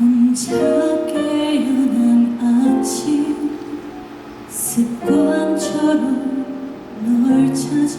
혼자 깨어난 아침 습관처럼 널 찾아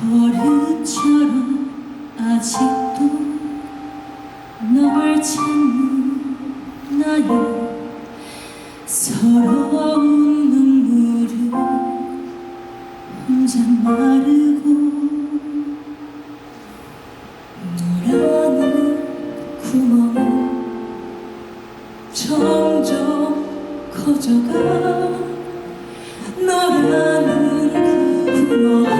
버릇처럼 아직도 널 찾는 나의 서러운 눈물을 혼자 마르고 노라는 구멍은 점점 커져가 너라는 구멍